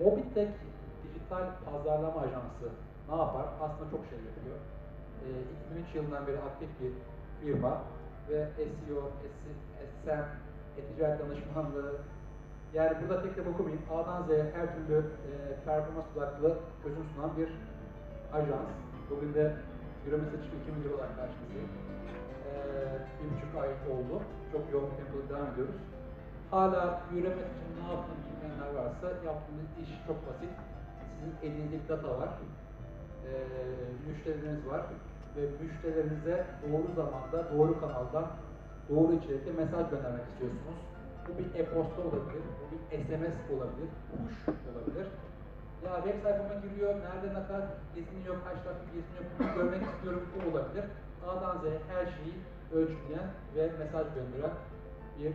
Mobitek dijital pazarlama ajansı ne yapar? Aslında çok şey yapıyor. E, 2003 yılından beri aktif bir firma ve SEO, SEM, e-ticaret danışmanlığı, yani burada tek tek okumayayım. A'dan Z'ye her türlü e, performans odaklı çözüm sunan bir ajans. Bugün de Euromesa çıkıyor 2 milyon olarak karşınızdayım. E, bir buçuk ay oldu. Çok yoğun tempoda devam ediyoruz. Hala Euromesa için ne yaptığını bilmeyenler varsa yaptığımız iş çok basit. Sizin elinizde bir data var. E, müşterileriniz var. Ve müşterilerinize doğru zamanda, doğru kanaldan, doğru içerikte mesaj göndermek istiyorsunuz. Bu bir e-posta olabilir, bu bir SMS olabilir, push olabilir. Ya web sayfama giriyor, nerede ne kadar geziniyor, kaç dakika geziniyor, bunu görmek istiyorum, bu olabilir. A'dan Z'ye her şeyi ölçümleyen ve mesaj gönderen bir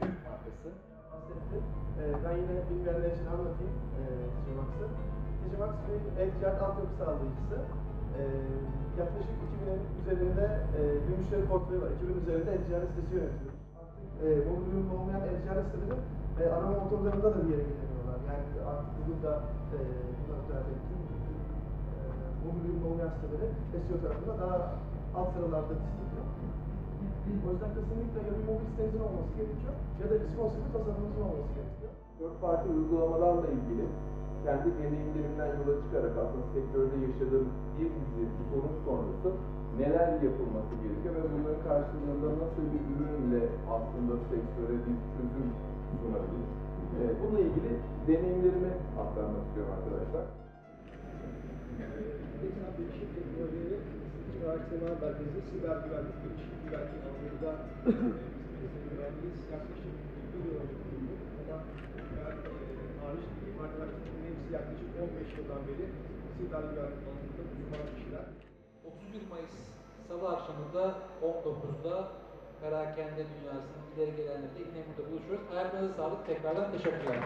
Türk markası. bahsetti. Ee, ben yine bilmeyenler için anlatayım e, Digimax'ı. Digimax bir e-ticaret altyapı sağlayıcısı. Ee, yaklaşık 2000'in üzerinde e, bir müşteri portföyü var. 2000 üzerinde e-ticaret sitesi yönetiyoruz. Artık e, mobil ürün olmayan e-ticaret siteleri e, arama motorlarında da bir yere gelemiyorlar. Yani artık Google'da e, bunlar özellikle tüm e, mobil ürün olmayan siteleri SEO tarafında daha alt sıralarda listeliyor. O yüzden kesinlikle ya bir mobil sitenizin olması gerekiyor ya da responsive bir tasarımınızın olması gerekiyor. Dört parti uygulamalarla ilgili kendi deneyimlerimden yola çıkarak aslında sektörde yaşadığım bir dizi sorun sonrası neler yapılması gerekiyor ve bunların karşılığında nasıl bir ürünle aslında sektöre bir çözüm sunabiliriz. Ee, bununla ilgili deneyimlerimi aktarmak istiyorum arkadaşlar. Geçen hafta bir modeli Stratejik Araştırma Merkezi Siber Güvenlik Gelişim Güvenliği bizim güvenliğiz. Yaklaşık bir yıl önce. Ama ben hariç değil, arkadaşlarımın hepsi yaklaşık 15 yıldan beri siber güvenlik alanında uzman kişiler. 31 Mayıs Salı akşamında 19'da Perakende Dünyası'nın ileri gelenleriyle yine burada buluşuyoruz. Ayaklarınıza sağlık. Tekrardan teşekkür ederim.